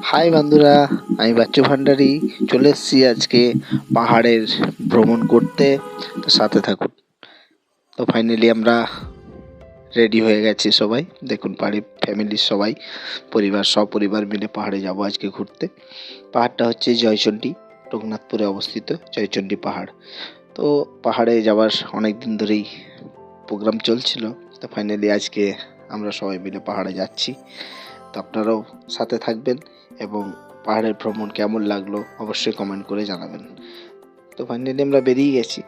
High বন্ধুরা, আমি বাচ্চু ভান্ডারি, চলে এসেছি আজকে পাহাড়ের ভ্রমণ করতে, তো সাথে থাকুন। তো ফাইনালি আমরা রেডি হয়ে গেছি সবাই। দেখুন বাড়ির ফ্যামিলির সবাই, পরিবার, সপরিবার মিলে পাহাড়ে যাব আজকে ঘুরতে। পাহাড়টা হচ্ছে জয়চণ্ডী, রঘুনাথপুরে অবস্থিত জয়চণ্ডী পাহাড়। তো পাহাড়ে যাওয়ার অনেক দিন ধরেই প্রোগ্রাম চলছিল, তো ফাইনালি আজকে আমরা সবাই মিলে পাহাড়ে যাচ্ছি। তো আপনারাও সাথে থাকবেন। এবং পাহাড়ের ভ্রমণ কেমন লাগল অবশ্যই কমেন্ট করে জানাবেন। তো ফাইনালি আমরা বেরিয়ে গেছি।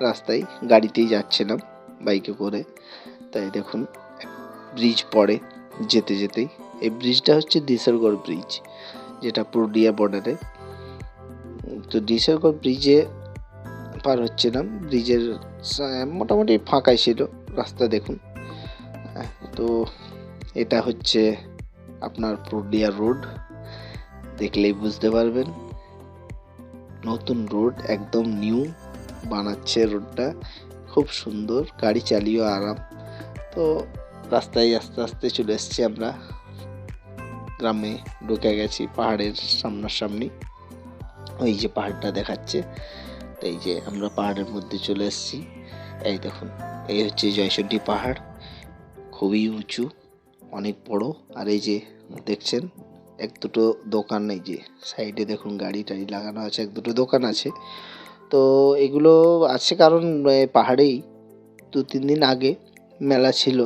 রাস্তায় গাড়িতেই যাচ্ছিলাম বাইকে করে। তাই দেখুন ব্রিজ পড়ে যেতে যেতেই। এই ব্রিজটা হচ্ছে দিশরগড় ব্রিজ যেটা পুরুলিয়া বর্ডারে তো দিশরগড় ব্রিজে পার হচ্ছিলাম। ব্রিজের মোটামুটি ফাঁকাই ছিল রাস্তা দেখুন। হ্যাঁ, তো এটা হচ্ছে আপনার পুরুলিয়া রোড দেখলেই বুঝতে পারবেন। নতুন রোড, একদম নিউ বানাচ্ছে রোডটা। খুব সুন্দর, গাড়ি চালিয়েও আরাম। তো রাস্তায় আস্তে আস্তে চলে এসেছি আমরা। গ্রামে ঢুকে গেছি পাহাড়ের সামনাসামনি। ওই যে পাহাড়টা দেখাচ্ছে। তো এই যে আমরা পাহাড়ের মধ্যে চলে এসেছি। এই দেখুন, এই হচ্ছে জয়চণ্ডী পাহাড়। খুবই উঁচু, অনেক বড়। আর এই যে দেখছেন এক দুটো দোকান এই যে সাইডে দেখুন গাড়ি টাড়ি লাগানো আছে, এক দুটো দোকান আছে। তো এগুলো আছে কারণ পাহাড়েই। দু, তিন দিন আগে মেলা ছিল,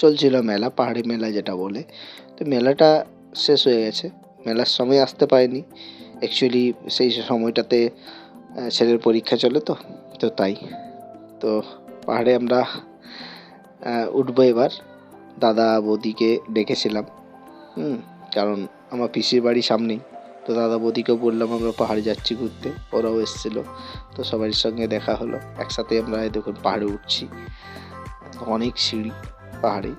চলছিল মেলা, পাহাড়ি মেলা যেটা বলে। তো মেলাটা শেষ হয়ে গেছে, মেলার সময় আসতে পারেনি। অ্যাকচুয়ালি সেই সময়টাতে ছেলের পরীক্ষা চলে তো তো তাই। তো পাহাড়ে আমরা উঠবো এবার। দাদা বৌদিকে ডেকেছিলাম, হুম। কারণ আমার পিসির বাড়ি সামনেই। তো দাদা বৌদিকেও বললাম, আমরা পাহাড়ে যাচ্ছি ঘুরতে। ওরাও এসেছিল। তো সবার সঙ্গে দেখা হলো। একসাথে আমরা দেখুন পাহাড়ে উঠছি। অনেক সিঁড়ি পাহাড়ে।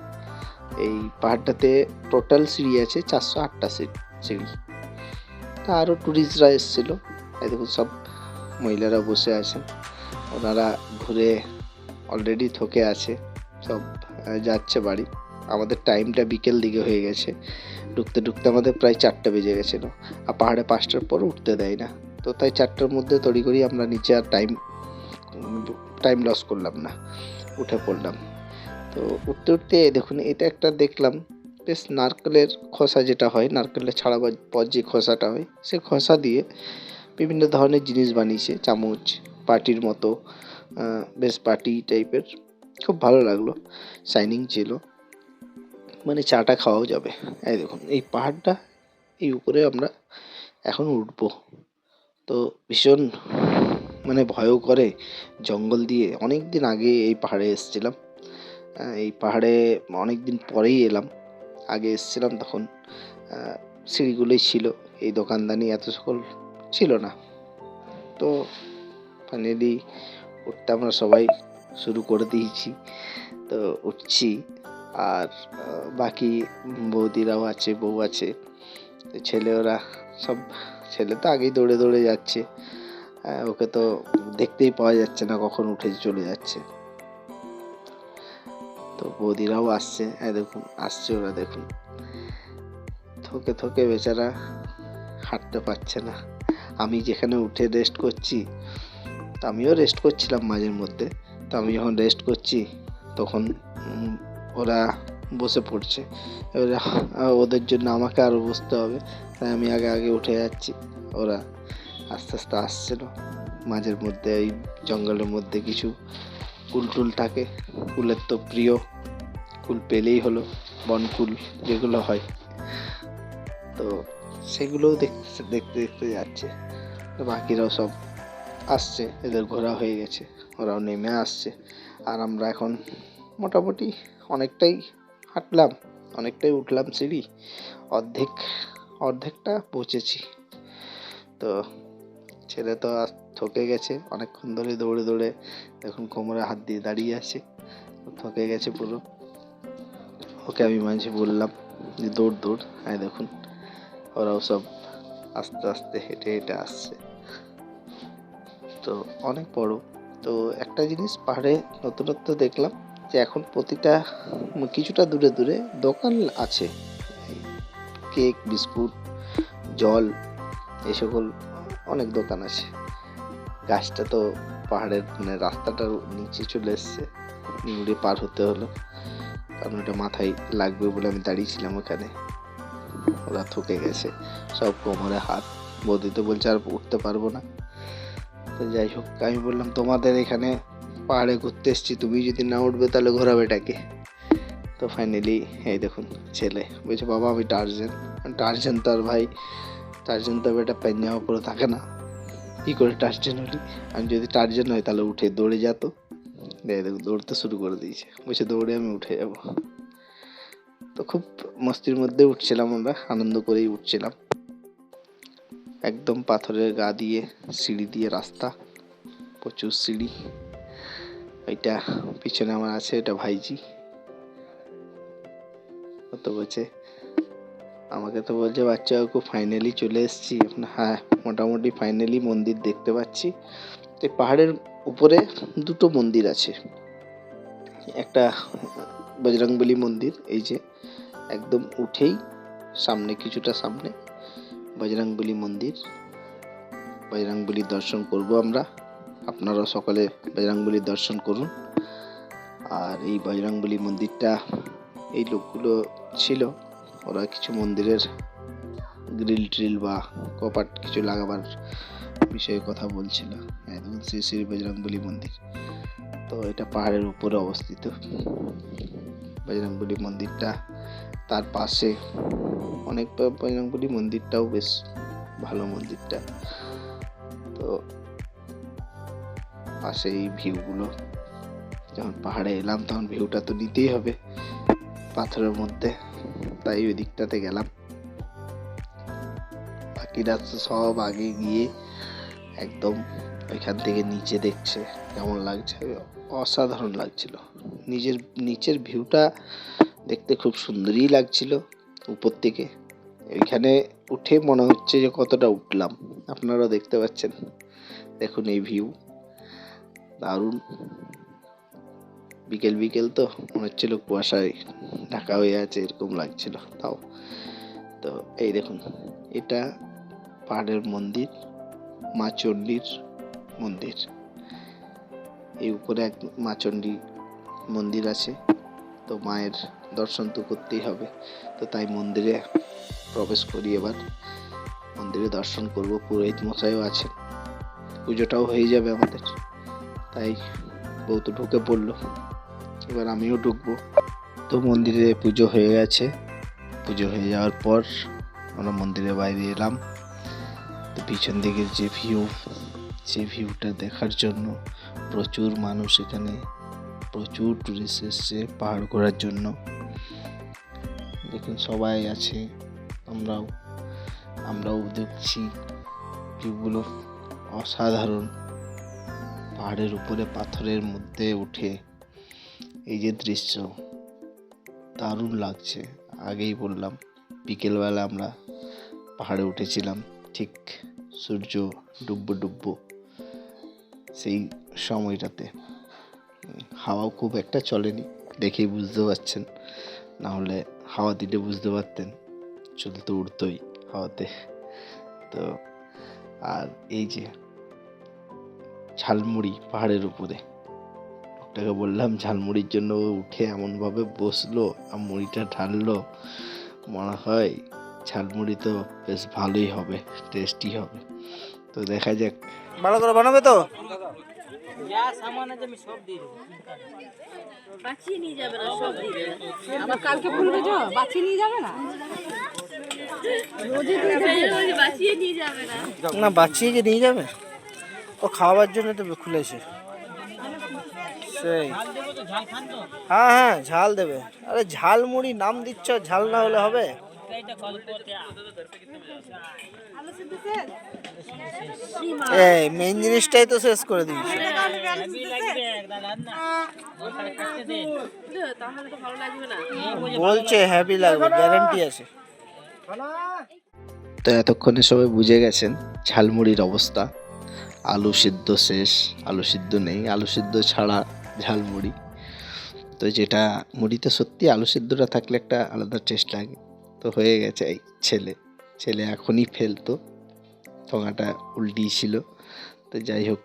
এই পাহাড়টাতে টোটাল সিঁড়ি আছে চারশো আটটা সিঁড়ি। তা আরও ট্যুরিস্টরা এসেছিল। এই দেখুন সব মহিলারা বসে আছেন ওনারা ঘুরে অলরেডি থকে আছে। সব যাচ্ছে বাড়ি। আমাদের টাইমটা বিকেল দিকে হয়ে গেছে। ঢুকতে ঢুকতে আমাদের প্রায় চারটে বেজে গেছিল আর পাহাড়ে পাঁচটার পর উঠতে দেয় না। তো তাই চারটার মধ্যে তড়ি করি আমরা নিচে আর টাইম টাইম লস করলাম না। উঠে পড়লাম। তো উঠতে উঠতে দেখুন, এটা একটা দেখলাম বেশ নারকেলের খোসা যেটা হয় নারকেলের ছাড়াবার পর যে খোসাটা হয়, সে খোসা দিয়ে বিভিন্ন ধরনের জিনিস বানিয়েছে। চামচ পাটির মতো বেশ পাটি টাইপের খুব ভালো লাগল। শাইনিং ছিল। মানে চাটা খাওয়াও যাবে। এই দেখুন, এই পাহাড়টা, এই উপরে আমরা এখন উঠবো। তো ভীষণ মানে ভয়ও করে জঙ্গল দিয়ে। অনেক দিন আগে এই পাহাড়ে এসেছিলাম। এই পাহাড়ে অনেক দিন পরেই এলাম। আগে এসেছিলাম তখন সিঁড়িগুলোই ছিল। এই দোকানদানি এত সকল ছিল না। তো ফাইনালি উঠতে আমরা সবাই শুরু করে দিয়েছি। তো উঠছি। আর বাকি বৌদিরাও আছে, বউ আছে ছেলে ওরা সব, ছেলে তো আগেই দৌড়ে দৌড়ে যাচ্ছে। ওকে তো দেখতেই পাওয়া যাচ্ছে না কখন উঠে চলে যাচ্ছে। তো বৌদিরাও আসছে হ্যাঁ দেখুন, আসছে ওরা, দেখুন। থকে থকে বেচারা হাঁটতে পারছে না। আমি যেখানে উঠে রেস্ট করছি আমিও রেস্ট করছিলাম মাঝের মধ্যে। তো আমি যখন রেস্ট করছি, তখন ওরা বসে পড়ছে। ওদের জন্য আমাকে আরও বসতে হবে। তাই আমি আগে আগে উঠে যাচ্ছি। ওরা আস্তে আস্তে আসছিল। মাঝের মধ্যে, এই জঙ্গলের মধ্যে কিছু কুল টুল থাকে। কুলের তো প্রিয়। কুল পেলেই হলো বনকুল যেগুলো হয়। তো সেগুলোও দেখতে দেখতে দেখতে যাচ্ছে। বাকিরাও সব আসছে। এদের ঘোরা হয়ে গেছে। ওরাও নেমে আসছে। আর আমরা এখন মোটামুটি অনেকটাই হাঁটলাম, অনেকটাই উঠলাম সিঁড়ি, অর্ধেক, অর্ধেকটা পৌঁছেছি। তো ছেলে তো আজ থকে গেছে, অনেকক্ষণ ধরে দৌড়ে দৌড়ে এখন কোমরে হাত দিয়ে দাঁড়িয়ে আছে থকে গেছে পুরো। ওকে আমি মাঝে বললাম যে, দৌড় দৌড় হ্যাঁ দেখুন। ওরাও সব আস্তে আস্তে হেঁটে হেঁটে আসছে। তো অনেক বড়। তো একটা জিনিস পাহাড়ে নতুনত্ব দেখলাম যে এখন প্রতিটা কিছুটা দূরে দূরে দোকান আছে। কেক, বিস্কুট, জল এই সকল অনেক দোকান আছে। গাছটা তো পাহাড়ের মানে রাস্তাটার নিচে চলে এসছে। নিংড়ে পার হতে হলো। কারণ ওটা মাথায় লাগবে বলে আমি দাঁড়িয়েছিলাম ওখানে। ওরা থুকে গেছে। সব কোমরে হাত। বৌদি তো বলছে আর উঠতে পারব না। তো যাই হোক, আমি বললাম, তোমাদের এখানে পাহাড়ে ঘুরতে এসছি, তুমি যদি না উঠবে তাহলে ঘোরাবে ঘোরাবেটাকে তো ফাইনালি এই দেখুন, ছেলে। বলছে, বাবা, আমি টার্জেন টার্জেন তো আর ভাই টার্জেন তো এটা পাঞ্জামা পরে থাকে না। কী করে টার্জেন হলি আমি যদি টার্জেন হয় তাহলে উঠে দৌড়ে যেত এই দেখুন, দৌড়তে শুরু করে দিয়েছে। বলছে, দৌড়ে আমি উঠে যাব। তো খুব মস্তির মধ্যে উঠছিলাম আমরা, আনন্দ করেই উঠছিলাম। একদম পাথরের গা দিয়ে সিঁড়ি দিয়ে রাস্তা, প্রচুর সিঁড়ি। ওইটা পিছনে আমার আছে, এটা ভাইজি। ও তো বলছে? আমাকে তো বলছে বাচ্চা খুব ফাইনালি চলে এসেছি। হ্যাঁ মোটামুটি ফাইনালি মন্দির দেখতে পাচ্ছি। এই পাহাড়ের উপরে দুটো মন্দির আছে। একটা বজরংবলী মন্দির, এই যে, একদম উঠেই সামনে, কিছুটা সামনে বজরংবলী মন্দির। বজরংবলীর দর্শন করব আমরা। আপনারা সকলে বজরংবলীর দর্শন করুন। আর এই বজরংবলী মন্দিরটা, এই লোকগুলো ছিল। ওরা কিছু মন্দিরের গ্রিল ট্রিল বা কপাট কিছু লাগাবার বিষয়ে কথা বলছিল। একদম শ্রী শ্রী বজরংবলী মন্দির। তো এটা পাহাড়ের উপরে অবস্থিত। বজরংবলী মন্দিরটা তার পাশে অনেক বজরংবলী মন্দিরটাও বেশ ভালো মন্দিরটা। তো পাশে এই ভিউগুলো। যখন পাহাড়ে এলাম, তখন ভিউটা তো নিতেই হবে পাথরের মধ্যে। তাই ওই দিকটাতে গেলাম। বাকিরা তো সব আগে গিয়ে একদম ওইখান থেকে নিচে দেখছে কেমন লাগছে। অসাধারণ লাগছিল। নিজের, নিচের ভিউটা দেখতে খুব সুন্দরই লাগছিল উপর থেকে। এখানে উঠে মনে হচ্ছে যে কতটা উঠলাম। আপনারাও দেখতে পাচ্ছেন। দেখুন এই ভিউ। দারুণ। বিকেল বিকেল তো মনে হচ্ছিল কুয়াশায় ঢাকা হয়ে আছে, এরকম লাগছিল তাও। তো এই দেখুন, এটা পাহাড়ের মন্দির, মা চণ্ডীর মন্দির। এই উপরে এক মা চণ্ডী মন্দির আছে, তো মায়ের দর্শন তো করতেই হবে। তো তাই মন্দিরে প্রবেশ করি এবার। মন্দিরে দর্শন করব, পুরোহিত মশাইও আছেন। পুজোটাও হয়ে যাবে আমাদের। তাই বউ তো ঢুকে পড়ল। এবার আমিও ঢুকবো। তো মন্দিরে পুজো হয়ে গেছে। পুজো হয়ে যাওয়ার পর আমরা মন্দিরের বাইরে এলাম। তো পিছন দিকের যে ভিউ সেই ভিউটা দেখার জন্য প্রচুর মানুষ এখানে, প্রচুর টুরিস্ট এসছে পাহাড় ঘোরার জন্য। দেখুন, সবাই আছে। আমরাও আমরাও দেখছি। ভিউগুলো অসাধারণ। পাহাড়ের উপরে, পাথরের মধ্যে উঠে এই যে দৃশ্য, দারুণ লাগছে। আগেই বললাম, বিকেলবেলা আমরা পাহাড়ে উঠেছিলাম, ঠিক সূর্য ডুববো ডুববো সেই সময়টাতে। হাওয়াও খুব একটা চলেনি, দেখেই বুঝতে পারছেন। না হলে হাওয়া দিলে বুঝতে পারতেন, চুল তো উঠতোই হাওয়াতে। তো, আর এই যে ঝালমুড়ি পাহাড়ের উপরে। লোকটাকে বললাম ঝালমুড়ির জন্য ও উঠে এমনভাবে বসল আর মুড়িটা ঢাললো। মনে হয় ঝালমুড়ি তো বেশ ভালোই হবে টেস্টি হবে। তো দেখা যাক। ভালো করে বানাবে তো? বাঁচিয়ে নিয়ে যাবে না সব দিয়ে দেবে। আবার কালকে বলবে যে বাচ্চা নিয়ে যাবে না? সেই রোজ বাঁচিয়ে নিয়ে যাবে না। না বাচ্চিয়ে যে নিয়ে যাবে? ও খাওয়ার জন্য তো খুলেছে সেই। হ্যাঁ হ্যাঁ ঝাল দেবে। আরে ঝাল মুড়ি নাম দিচ্ছ, ঝাল না হলে হবে? এই মেন জিনিসটাই তো শেষ করে দিয়েছে বলছে হ্যাপি লাগবে গ্যারান্টি আছে। তো এতক্ষণে সবাই বুঝে গেছেন ঝালমুড়ির অবস্থা। আলু সিদ্ধ শেষ, আলু সিদ্ধ নেই, আলু সিদ্ধ ছাড়া ঝালমুড়ি তো যেটা মুড়িতে সত্যি আলু সিদ্ধটা থাকলে একটা আলাদা টেস্ট লাগে। তো হয়ে গেছে এই ছেলে। ছেলে এখনই ফেলতো, ঠোঙাটা উল্টিয়ে ছিল তো যাই হোক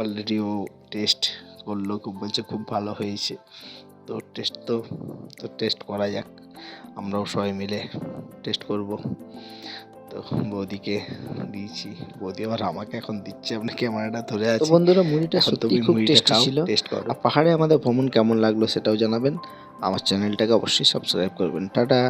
অলরেডি ও টেস্ট করল, খুব বলছে খুব ভালো হয়েছে। তো টেস্ট তো তো টেস্ট করা যাক। আমরাও সবাই মিলে টেস্ট করব। তো বৌদিকে দিয়েছি। বৌদি আবার আমাকে এখন দিচ্ছে আপনি ক্যামেরাটা ধরে আছে। বন্ধুরা মুড়িটা সত্যি খুব টেস্টি ছিল। আর পাহাড়ে আমাদের ভ্রমণ কেমন লাগল সেটাও জানাবেন। আমার চ্যানেলটাকে অবশ্যই সাবস্ক্রাইব করবেন। টাটা।